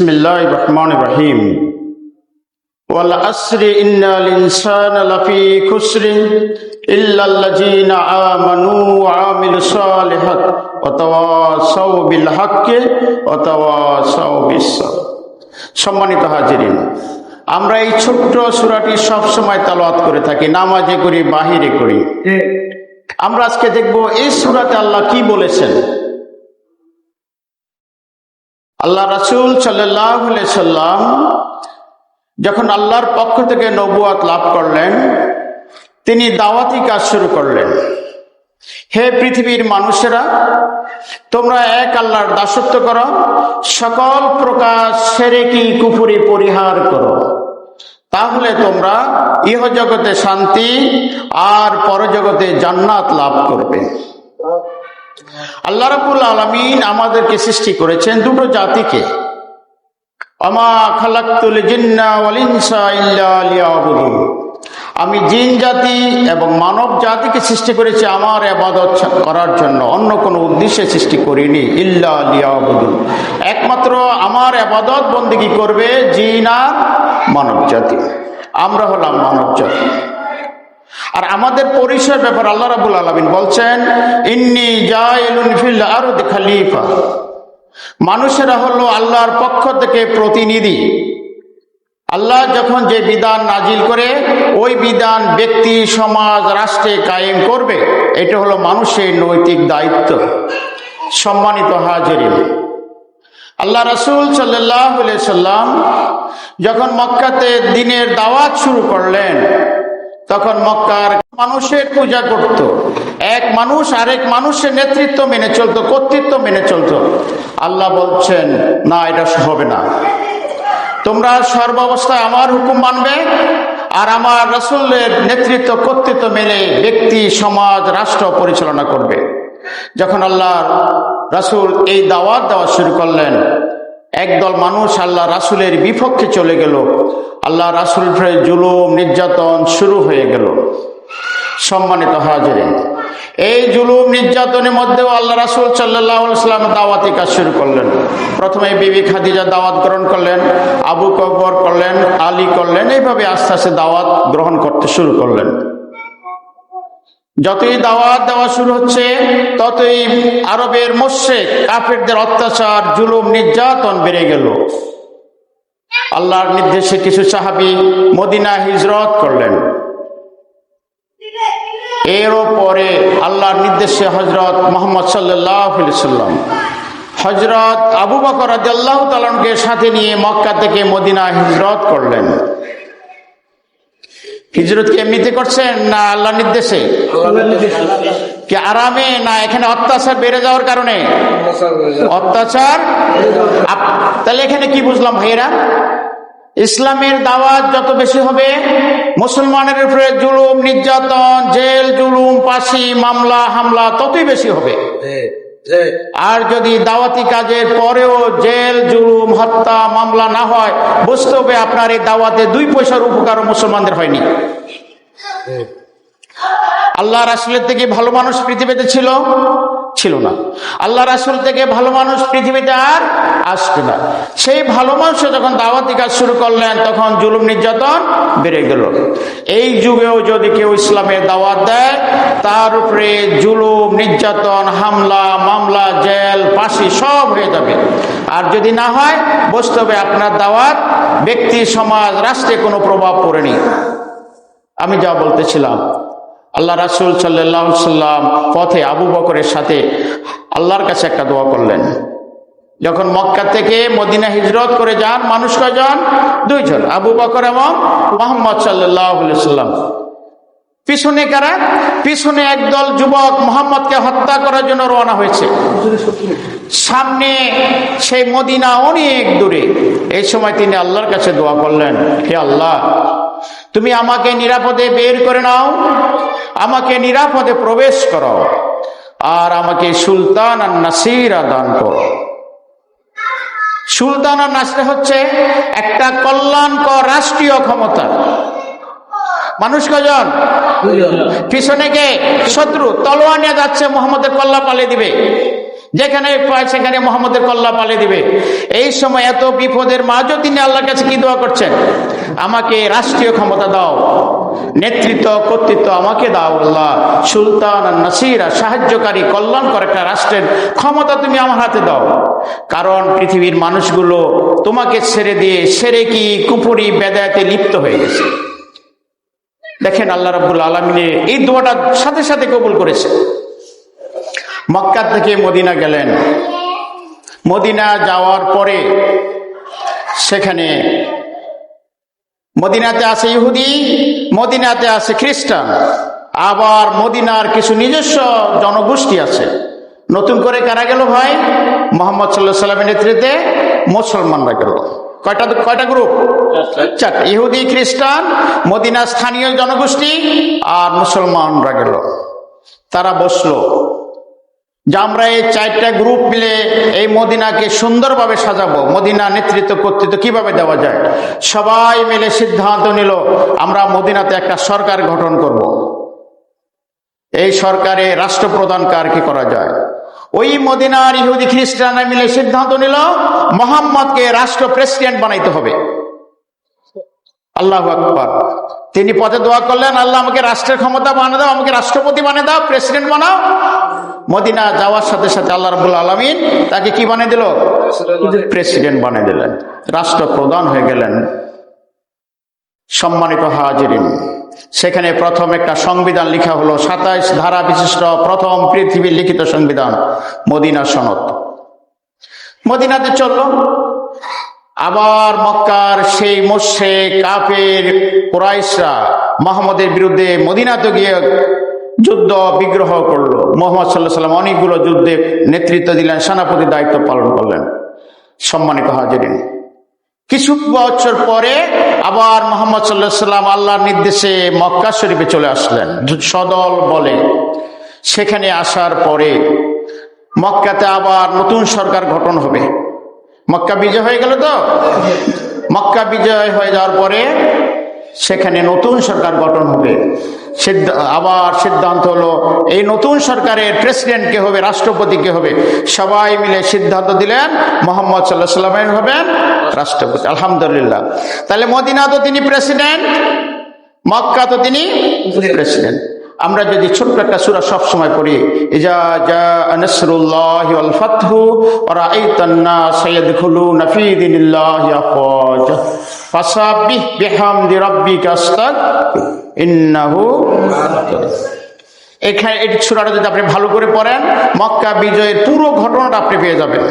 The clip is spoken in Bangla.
بسم الله الرحمن الرحيم والعصر إن الإنسان لفي خسر إلا الذين آمنوا وعملوا الصالحات وتواصوا بالحق وتواصوا بالصبر সম্মানিত হাজিরিন আমরা এই ছোট্ট সূরাটি সব সময় তালাওয়াত করে থাকি নামাজে করি বাহিরে করি আমরা আজকে দেখব এই সূরাতে আল্লাহ কি বলেছেন আল্লাহ রাসূল সাল্লাম যখন আল্লাহর পক্ষ থেকে নবুয়াত লাভ করলেন, তিনি দাওয়াতি কাজ শুরু করলেন। হে পৃথিবীর মানুষেরা, তোমরা এক আল্লাহর দাসত্ব করো, সকল প্রকার সেরেকি কুফুরি পরিহার করো। তাহলে তোমরা ইহ জগতে শান্তি আর পরজগতে জান্নাত লাভ করবে। আল্লাহ রাবুল আলমিন আমাদেরকে সৃষ্টি করেছেন দুটো জাতিকে। আমি জিন জাতি এবং মানব জাতিকে সৃষ্টি করেছি আমার আবাদত করার জন্য, অন্য কোনো উদ্দেশ্যে সৃষ্টি করিনি, ইল্লা লিয়াবুদুন। একমাত্র আমার আবাদত বন্দিগি করবে জিন আর মানব জাতি। আমরা হলাম মানব জাতি। আর আমাদের পরিচয় ব্যাপার আল্লাহ রাবুল আলমিন বলছেন, ইন্নি খালিফা। মানুষেরা হলো আল্লাহর পক্ষ থেকে প্রতিনিধি। আল্লাহ যখন যে বিধান নাজিল করে, ওই বিধান ব্যক্তি, সমাজ, রাষ্ট্রে কায়েম করবে। এটা হলো মানুষের নৈতিক দায়িত্ব। সম্মানিত হাজিরিন, আল্লাহ রসুল সাল্লাহ সাল্লাম যখন মক্কাতে দিনের দাওয়াত শুরু করলেন তখন মক্কার মানুষের পূজা করত। এক মানুষ, আরেক মানুষের নেতৃত্ব মেনে চলতো, কর্তৃত্ব মেনে চলতো। আল্লাহ বলছেন, না, এটা হবে না। তোমরা সর্বাবস্থায় আমার হুকুম মানবে আর আমার রসুলের নেতৃত্ব, কর্তৃত্ব মেনে ব্যক্তি, সমাজ, রাষ্ট্র পরিচালনা করবে। যখন আল্লাহ রাসুল এই দাওয়াত দেওয়া শুরু করলেন, একদল মানুষ আল্লাহ রাসুলের বিপক্ষে চলে গেল। আল্লাহ রাসুল জুলুম, নির্যাতন শুরু হয়ে গেল। সম্মানিত হাজিরে এই জুলুম, নির্যাতনের মধ্যেও আল্লাহ রাসুল সাল্লাম দাওয়াতি কাজ শুরু করলেন। প্রথমে বিবি খাদিজা দাওয়াত গ্রহণ করলেন, আবু কবর করলেন, আলী করলেন, এইভাবে আস্তে আস্তে দাওয়াত গ্রহণ করতে শুরু করলেন। যতই দাওয়াত দেওয়া শুরু হচ্ছে, ততই আরবের মোশেক কাফেরদের অত্যাচার, জুলুম, নির্যাতন বেড়ে গেল। আল্লাহর নির্দেশে কিছু সাহাবি মদিনা হিজরত করলেন। এরও পরে আল্লাহর নির্দেশে হজরত মোহাম্মদ সাল্লাম হজরত আবু বকর আল্লাহ তালনকে সাথে নিয়ে মক্কা থেকে মদিনা হিজরত করলেন। হিজরত কি এমনিতে করছেন না আল্লাহ নির্দেশে? কি আরামে না এখানে অত্যাচার বেড়ে যাওয়ার কারণে? অত্যাচার তাহলে এখানে কি বুঝলাম ভাইয়েরা? ইসলামের দাওয়াত যত বেশি হবে মুসলমানের উপরে জুলুম নির্যাতন জেল জুলুম পাশি মামলা হামলা ততই বেশি হবে। আর যদি দাওয়াতি কাজের পরেও জেল জুলুম হত্যা মামলা না হয় বুঝতে হবে আপনার এই দাওয়াতে দুই পয়সার উপকার মুসলমানদের হয়নি। আল্লাহ রাসুলের থেকে ভালো মানুষ পৃথিবীতে ছিল? ছিল না। আল্লাহ রাসুল থেকে ভালো মানুষ পৃথিবীতে আর আসবে না। সেই ভালো মানুষ যখন দাওয়াতি কাজ শুরু করলেন, তখন জুলুম নির্যাতন বেড়ে গেল। এই যুগেও যদি কেউ ইসলামের দাওয়াত দেয়, তার উপরে জুলুম, নির্যাতন, হামলা, মামলা, জেল, ফাঁসি সব হয়ে যাবে। আর যদি না হয়, বুঝতে হবে আপনার দাওয়াত ব্যক্তি, সমাজ, রাষ্ট্রে কোনো প্রভাব পড়েনি। আমি যা বলতেছিলাম, আল্লাহ রাসুল সাল্লাহ সাল্লাম পথে আবু বকরের সাথে আল্লাহর কাছে একটা দোয়া করলেন। যখন মক্কা থেকে মদিনা হিজরত করে যান, মানুষ কয়জন? দুইজন, আবু বকর এবং মোহাম্মদ সাল্লাম পিছনে কারা? পিছনে একদল যুবক মোহাম্মদকে হত্যা করার জন্য রওনা হয়েছে। সামনে সেই মদিনা অনেক দূরে। এই সময় তিনি আল্লাহর কাছে দোয়া করলেন, হে আল্লাহ, তুমি আমাকে নিরাপদে বের করে নাও, আমাকে নিরাপদে প্রবেশ করো আর আমাকে সুলতান আর নাসির দান করো। সুলতান নাসির হচ্ছে একটা কল্যাণকর রাষ্ট্রীয় ক্ষমতা। মানুষ কজন? পিছনে কে? শত্রু। তলোয়া নিয়ে যাচ্ছে মোহাম্মদের কল্লা পালিয়ে দিবে। যেখানে পায় সেখানে মোহাম্মদের কল্লা পালে দিবে। এই সময় এত বিপদের মাঝও তিনি আল্লাহর কাছে কি দোয়া করছেন? আমাকে রাষ্ট্রীয় ক্ষমতা দাও। নেতৃত্ব, কর্তৃত্ব আমাকে দাও আল্লাহ। সুলতান নাসিরা সাহায্যকারী, কল্যাণকর একটা রাষ্ট্রের ক্ষমতা তুমি আমার হাতে দাও। কারণ পৃথিবীর মানুষগুলো তোমাকে ছেড়ে দিয়ে সেরে কি কুপুরি বেদায়াতে লিপ্ত হয়ে গেছে। দেখেন আল্লাহ রাবুল আলমিনের এই দোয়াটা সাথে সাথে কবুল করেছে। মক্কা থেকে মদিনা গেলেন। মদিনা যাওয়ার পরে সেখানে মদিনাতে আছে ইহুদি মদিনাতে আছে খ্রিস্টান। আবার মদিনার কিছু নিজস্ব জনগোষ্ঠী আছে। নতুন করে কারা গেল ভাই? মোহাম্মদ সাল্লাহ সাল্লামের নেতৃত্বে মুসলমানরা গেল। কয়টা কয়টা গ্রুপ? চারটা। ইহুদি খ্রিস্টান মদিনা স্থানীয় জনগোষ্ঠী আর মুসলমানরা গেল। তারা বসল। যে আমরা এই চারটা গ্রুপ মিলে এই মদিনাকে সুন্দরভাবে সাজাবো। মদিনা নেতৃত্ব কর্তৃত্ব কীভাবে দেওয়া যায়? সবাই মিলে সিদ্ধান্ত নিল, আমরা মদিনাতে একটা সরকার গঠন করব। এই সরকারে রাষ্ট্রপ্রধান কার কি করা যায়? ওই মদিনার ইহুদি খ্রিস্টানরা মিলে সিদ্ধান্ত নিল, মোহাম্মদকে রাষ্ট্র প্রেসিডেন্ট বানাইতে হবে। আল্লাহ আকবর। তিনি পথে দোয়া করলেন আল্লাহ আমাকে রাষ্ট্রের ক্ষমতা বানিয়ে দাও আমাকে রাষ্ট্রপতি বানিয়ে দাও প্রেসিডেন্ট বানাও। মদিনা যাওয়ার সাথে সাথে আল্লাহ রবুল আলমিন তাকে কি বানিয়ে দিল? প্রেসিডেন্ট বানিয়ে দিলেন। রাষ্ট্রপ্রধান হয়ে গেলেন সম্মানিত হাজিরিন। সেখানে প্রথম একটা সংবিধান লেখা হলো সাতাইশ ধারা বিশিষ্ট প্রথম পৃথিবীর লিখিত সংবিধান মদিনা সনদ। মদিনাতে চলল। আবার মক্কার সেই মোর্শে কাফের, কোরাইশরা মোহাম্মদের বিরুদ্ধে মদিনাতে গিয়ে যুদ্ধ, বিগ্রহ করল। মোহাম্মদ সাল্লাহ সাল্লাম অনেকগুলো যুদ্ধে নেতৃত্ব দিলেন, সেনাপতি দায়িত্ব পালন করলেন, সম্মানিত হাজিরিন। কিছু বছর পরে আবার মোহাম্মদ সাল্লাহ সাল্লাম আল্লাহর নির্দেশে মক্কা শরীফে চলে আসলেন। সদল বলে। সেখানে আসার পরে মক্কাতে আবার নতুন সরকার গঠন হবে। মক্কা বিজয় হয়ে গেল তো? মক্কা বিজয় হয়ে যাওয়ার পরে সেখানে নতুন সরকার গঠন হবে। আবার সিদ্ধান্ত হলো, এই নতুন সরকারের প্রেসিডেন্ট কে হবে, রাষ্ট্রপতি কে হবে। সবাই মিলে সিদ্ধান্ত দিলেন, মোহাম্মদ সাল্লাহ সাল্লামের হবেন রাষ্ট্রপতি। আলহামদুলিল্লাহ। তাহলে মদিনা তো তিনি প্রেসিডেন্ট মক্কা তো তিনি প্রেসিডেন্ট আমরা যদি ছোট্ট একটা সুরা সব সময় পড়ি, ইজা জা নাসরুল্লাহ ওয়াল ফাতহু ওয়া রাআইতান নাস ইয়াদখুলুনা ফি দীনিল্লাহি আফওয়াজা ফাসাব্বিহ বিহামদি রাব্বিকা আস্তাগ ইন্নাহু এখানে এই সুরাটা যদি আপনি ভালো করে পড়েন, মক্কা বিজয়ের পুরো ঘটনাটা আপনি পেয়ে যাবেন।